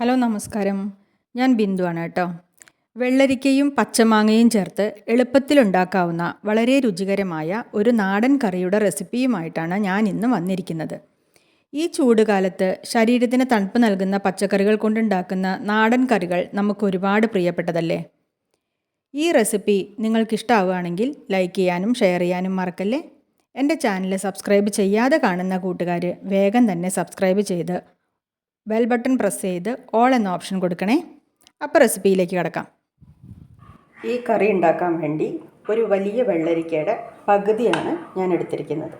Hello നമസ്കാരം. ഞാൻ ബിന്ദുവാണ് കേട്ടോ. വെള്ളരിക്കയും പച്ചമാങ്ങയും ചേർത്ത് എളുപ്പത്തിലുണ്ടാക്കാവുന്ന വളരെ രുചികരമായ ഒരു നാടൻ കറിയുടെ റെസിപ്പിയുമായിട്ടാണ് ഞാൻ ഇന്ന് വന്നിരിക്കുന്നത്. ഈ ചൂടുകാലത്ത് ശരീരത്തിന് തണുപ്പ് നൽകുന്ന പച്ചക്കറികൾ കൊണ്ടുണ്ടാക്കുന്ന നാടൻ കറികൾ നമുക്ക് ഒരുപാട് പ്രിയപ്പെട്ടതല്ലേ? ഈ റെസിപ്പി നിങ്ങൾക്കിഷ്ടമാവുകയാണെങ്കിൽ ലൈക്ക് ചെയ്യാനും ഷെയർ ചെയ്യാനും മറക്കല്ലേ? എന്റെ ചാനൽ സബ്സ്ക്രൈബ് ചെയ്യാതെ കാണുന്ന കൂട്ടുകാർ വേഗം തന്നെ സബ്സ്ക്രൈബ് ചെയ്ത് ബെൽ ബട്ടൺ പ്രസ് ചെയ്ത് ഓൾ എന്ന ഓപ്ഷൻ കൊടുക്കണേ. അപ്പോൾ റെസിപ്പിയിലേക്ക് കിടക്കാം. ഈ കറി ഉണ്ടാക്കാൻ വേണ്ടി ഒരു വലിയ വെള്ളരിക്കയുടെ പകുതിയാണ് ഞാൻ എടുത്തിരിക്കുന്നത്.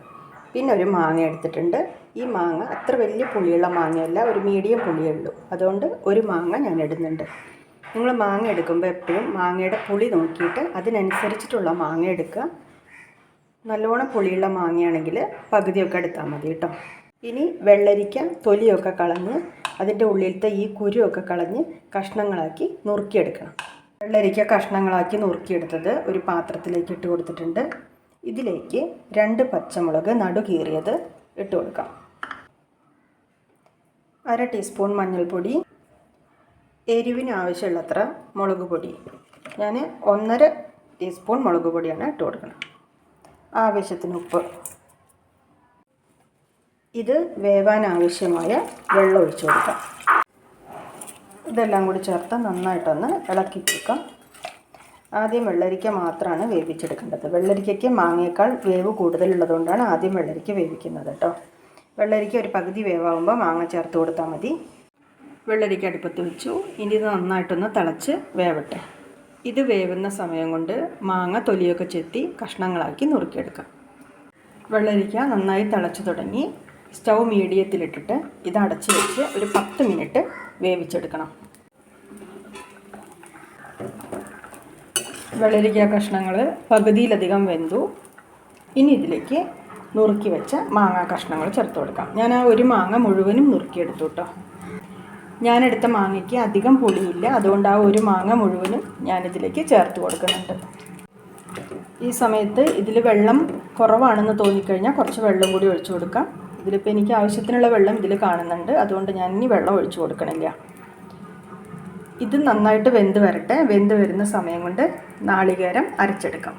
പിന്നെ ഒരു മാങ്ങ എടുത്തിട്ടുണ്ട്. ഈ മാങ്ങ അത്ര വലിയ പുളിയുള്ള മാങ്ങയല്ല ഒരു മീഡിയം പുളിയേ ഉള്ളൂ. അതുകൊണ്ട് ഒരു മാങ്ങ ഞാൻ ഇടുന്നുണ്ട്. നിങ്ങൾ മാങ്ങ എടുക്കുമ്പോൾ എപ്പോഴും മാങ്ങയുടെ പുളി നോക്കിയിട്ട് അതിനനുസരിച്ചിട്ടുള്ള മാങ്ങ എടുക്കുക. നല്ലോണം പുളിയുള്ള മാങ്ങയാണെങ്കിൽ പകുതിയൊക്കെ എടുത്താൽ മതി കേട്ടോ. ഇനി വെള്ളരിക്ക തൊലിയൊക്കെ കളഞ്ഞ് അതിന്റെ ഉള്ളിലത്തെ ഈ കുരുവൊക്കെ കളഞ്ഞ് കഷ്ണങ്ങളാക്കി നുറുക്കിയെടുക്കണം. വെള്ളരിക്ക കഷ്ണങ്ങളാക്കി നുറുക്കിയെടുത്തത് ഒരു പാത്രത്തിലേക്ക് ഇട്ട് കൊടുത്തിട്ടുണ്ട്. ഇതിലേക്ക് രണ്ട് പച്ചമുളക് നടുകീറിയത് ഇട്ട് കൊടുക്കാം. അര ടീസ്പൂൺ മഞ്ഞൾപ്പൊടി എരിവിന് ആവശ്യമുള്ളത്ര മുളക് പൊടി. ഞാൻ ഒന്നര ടീസ്പൂൺ മുളക് പൊടിയാണ് ഇട്ട് കൊടുക്കുന്നത്. ആവശ്യത്തിന് ഉപ്പ് ഇത് വേവാൻ ആവശ്യമായ വെള്ളം ഒഴിച്ചു കൊടുക്കാം. ഇതെല്ലാം കൂടി ചേർത്ത് നന്നായിട്ടൊന്ന് ഇളക്കി കൊടുക്കാം. ആദ്യം വെള്ളരിക്ക മാത്രമാണ് വേവിച്ചെടുക്കേണ്ടത്. വെള്ളരിക്കയ്ക്ക് മാങ്ങയേക്കാൾ വേവ് കൂടുതലുള്ളതുകൊണ്ടാണ് ആദ്യം വെള്ളരിക്ക വേവിക്കുന്നത് കേട്ടോ. വെള്ളരിക്ക ഒരു പകുതി വേവാകുമ്പോൾ മാങ്ങ ചേർത്ത് കൊടുത്താൽ മതി. വെള്ളരിക്ക അടുപ്പത്ത് വെച്ചു. ഇനി ഇത് നന്നായിട്ടൊന്ന് തിളച്ച് വേവട്ടെ. ഇത് വേവുന്ന സമയം കൊണ്ട് മാങ്ങ തൊലിയൊക്കെ ചെത്തി കഷ്ണങ്ങളാക്കി നുറുക്കിയെടുക്കാം. വെള്ളരിക്ക നന്നായി തിളച്ച് തുടങ്ങി. സ്റ്റൗ മീഡിയത്തിലിട്ടിട്ട് ഇത് അടച്ച് വെച്ച് ഒരു പത്ത് മിനിറ്റ് വേവിച്ചെടുക്കണം. വെള്ളരിക്ക കഷ്ണങ്ങൾ പകുതിയിലധികം വെന്തു. ഇനി ഇതിലേക്ക് നുറുക്കി വെച്ച മാങ്ങ കഷ്ണങ്ങൾ ചേർത്ത് കൊടുക്കാം. ഞാൻ ആ ഒരു മാങ്ങ മുഴുവനും നുറുക്കിയെടുത്തു കേട്ടോ. ഞാനെടുത്ത മാങ്ങയ്ക്ക് അധികം പൊടിയില്ല അതുകൊണ്ട് ആ ഒരു മാങ്ങ മുഴുവനും ഞാനിതിലേക്ക് ചേർത്ത് കൊടുക്കുന്നുണ്ട്. ഈ സമയത്ത് ഇതിൽ വെള്ളം കുറവാണെന്ന് തോന്നിക്കഴിഞ്ഞാൽ കുറച്ച് വെള്ളം കൂടി ഒഴിച്ചു കൊടുക്കാം. ഇതിലിപ്പോൾ എനിക്ക് ആവശ്യത്തിനുള്ള വെള്ളം ഇതിൽ കാണുന്നുണ്ട്. അതുകൊണ്ട് ഞാൻ ഇനി വെള്ളം ഒഴിച്ചു കൊടുക്കണില്ല. ഇത് നന്നായിട്ട് വെന്ത് വരട്ടെ. വെന്ത് വരുന്ന സമയം കൊണ്ട് നാളികേരം അരച്ചെടുക്കാം.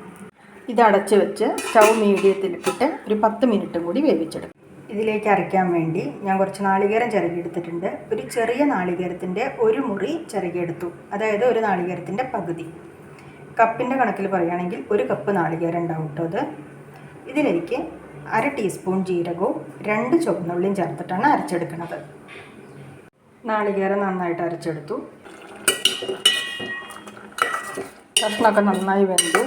ഇത് അടച്ചു വെച്ച് സ്റ്റൗ മീഡിയത്തിലിട്ടിട്ട് ഒരു പത്ത് മിനിറ്റും കൂടി വേവിച്ചെടുക്കും. ഇതിലേക്ക് അരയ്ക്കാൻ വേണ്ടി ഞാൻ കുറച്ച് നാളികേരം ചിരകിയെടുത്തിട്ടുണ്ട്. ഒരു ചെറിയ നാളികേരത്തിന്റെ ഒരു മുറി ചിരകിയെടുത്തു. അതായത് ഒരു നാളികേരത്തിന്റെ പകുതി. കപ്പിന്റെ കണക്കിൽ പറയുകയാണെങ്കിൽ ഒരു കപ്പ് നാളികേരം ഉണ്ടാവും കേട്ടോ അത്. ഇതിലേക്ക് അര ടീസ്പൂൺ ജീരകവും രണ്ട് ചുവന്നുള്ളിയും ചേർത്തിട്ടാണ് അരച്ചെടുക്കുന്നത്. നാളികേരം നന്നായിട്ട് അരച്ചെടുത്തു. കഷ്ണമൊക്കെ നന്നായി വെന്തു.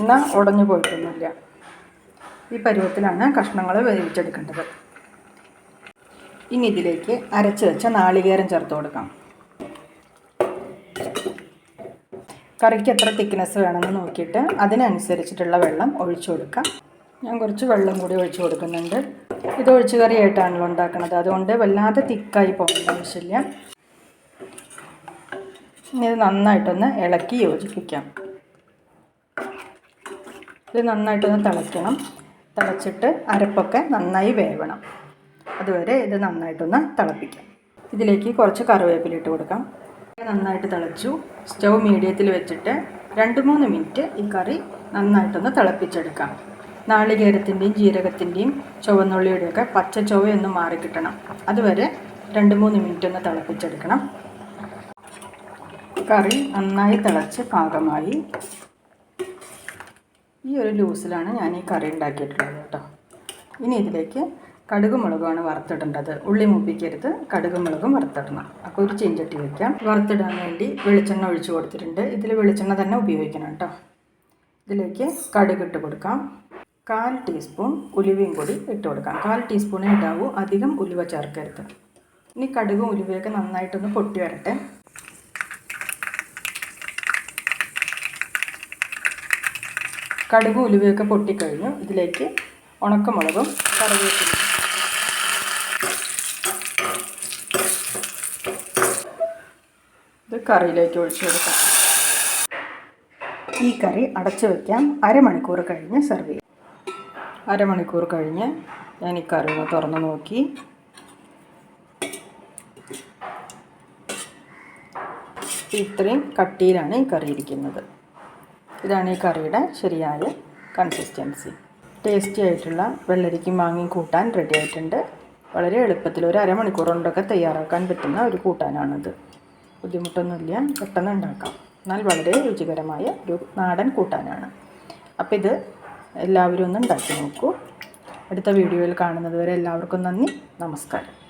എന്നാൽ ഉടഞ്ഞു പോയിട്ടൊന്നുമില്ല. ഈ പരുവത്തിലാണ് കഷ്ണങ്ങൾ വേവിച്ചെടുക്കേണ്ടത്. ഇനി ഇതിലേക്ക് അരച്ച് വെച്ച നാളികേരം ചേർത്ത് കൊടുക്കാം. കറിക്ക് എത്ര തിക്നെസ് വേണമെന്ന് നോക്കിയിട്ട് അതിനനുസരിച്ചിട്ടുള്ള വെള്ളം ഒഴിച്ചു കൊടുക്കാം. ഞാൻ കുറച്ച് വെള്ളം കൂടി ഒഴിച്ചു കൊടുക്കുന്നുണ്ട്. ഇത് ഒഴിച്ച് കറിയായിട്ടാണല്ലോ ഉണ്ടാക്കുന്നത് അതുകൊണ്ട് വല്ലാതെ തിക്കായി പോകേണ്ട ആവശ്യമില്ല. ഇത് നന്നായിട്ടൊന്ന് ഇളക്കി യോജിപ്പിക്കാം. ഇത് നന്നായിട്ടൊന്ന് തിളയ്ക്കണം. തിളച്ചിട്ട് അരപ്പൊക്കെ നന്നായി വേവണം. അതുവരെ ഇത് നന്നായിട്ടൊന്ന് തിളപ്പിക്കാം. ഇതിലേക്ക് കുറച്ച് കറിവേപ്പില ഇട്ട് കൊടുക്കാം. നന്നായിട്ട് തിളച്ചു. സ്റ്റൗ മീഡിയത്തിൽ വെച്ചിട്ട് രണ്ട് മൂന്ന് മിനിറ്റ് ഈ കറി നന്നായിട്ടൊന്ന് തിളപ്പിച്ചെടുക്കാം. നാളികേരത്തിന്റെയും ജീരകത്തിന്റെയും ചുവന്നുള്ളിയുടെയൊക്കെ പച്ച ചുവയൊന്ന് മാറിക്കിട്ടണം അതുവരെ രണ്ട് മൂന്ന് മിനിറ്റ് ഒന്ന് തിളപ്പിച്ചെടുക്കണം. കറി നന്നായി തിളച്ച് പാകമായി. ഈ ഒരു ലൂസിലാണ് ഞാൻ ഈ കറി ഉണ്ടാക്കിയിട്ടുള്ളത് കേട്ടോ. ഇനി ഇതിലേക്ക് കടുക് മുളകുമാണ് വറുത്തിടേണ്ടത്. ഉള്ളി മുപ്പിക്കരുത് കടുക് മുളകും വറുത്തിടണം. അപ്പോൾ ഒരു ചീഞ്ചട്ടി വയ്ക്കാം വറുത്തിടാൻ വേണ്ടി വെളിച്ചെണ്ണ ഒഴിച്ചു കൊടുത്തിട്ടുണ്ട്. ഇതിൽ വെളിച്ചെണ്ണ തന്നെ ഉപയോഗിക്കണം കേട്ടോ ഇതിലേക്ക് കടുക് ഇട്ട് കൊടുക്കാം. കാൽ ടീസ്പൂൺ ഉലുവയും കൂടി ഇട്ട് കൊടുക്കാം. കാൽ ടീസ്പൂണേ ഉണ്ടാവൂ അധികം ഉലുവ ചേർക്കരുത്. ഇനി കടുകും ഉലുവയൊക്കെ നന്നായിട്ടൊന്ന് പൊട്ടി വരട്ടെ. കടുകും ഉലുവയൊക്കെ പൊട്ടിക്കഴിഞ്ഞു. ഇതിലേക്ക് ഉണക്കമുളകും കറിവേപ്പില കറിയിലേക്ക് ഒഴിച്ചു കൊടുക്കാം. ഈ കറി അടച്ചു വയ്ക്കാം അരമണിക്കൂർ കഴിഞ്ഞ് സെർവ് ചെയ്യാം. അരമണിക്കൂർ കഴിഞ്ഞ് ഞാൻ ഈ കറി ഒന്ന് തുറന്ന് നോക്കി. ഇത്രയും കട്ടിയിലാണ് ഈ കറി ഇരിക്കുന്നത്. ഇതാണ് ഈ കറിയുടെ ശരിയായ കൺസിസ്റ്റൻസി ടേസ്റ്റി ആയിട്ടുള്ള വെള്ളരിക്കും മാങ്ങയും കൂട്ടാൻ റെഡി ആയിട്ടുണ്ട്. വളരെ എളുപ്പത്തിൽ ഒരു അരമണിക്കൂർ കൊണ്ടൊക്കെ തയ്യാറാക്കാൻ പറ്റുന്ന ഒരു കൂട്ടാനാണിത്. ബുദ്ധിമുട്ടൊന്നുമില്ല. പെട്ടെന്ന് ഉണ്ടാക്കാം. എന്നാൽ വളരെ രുചികരമായ ഒരു നാടൻ കൂട്ടാനാണ്. അപ്പോൾ ഇത് എല്ലാവരും ഒന്ന് ഉണ്ടാക്കി നോക്കൂ. അടുത്ത വീഡിയോയിൽ കാണുന്നത് വരെ എല്ലാവർക്കും നന്ദി. നമസ്കാരം.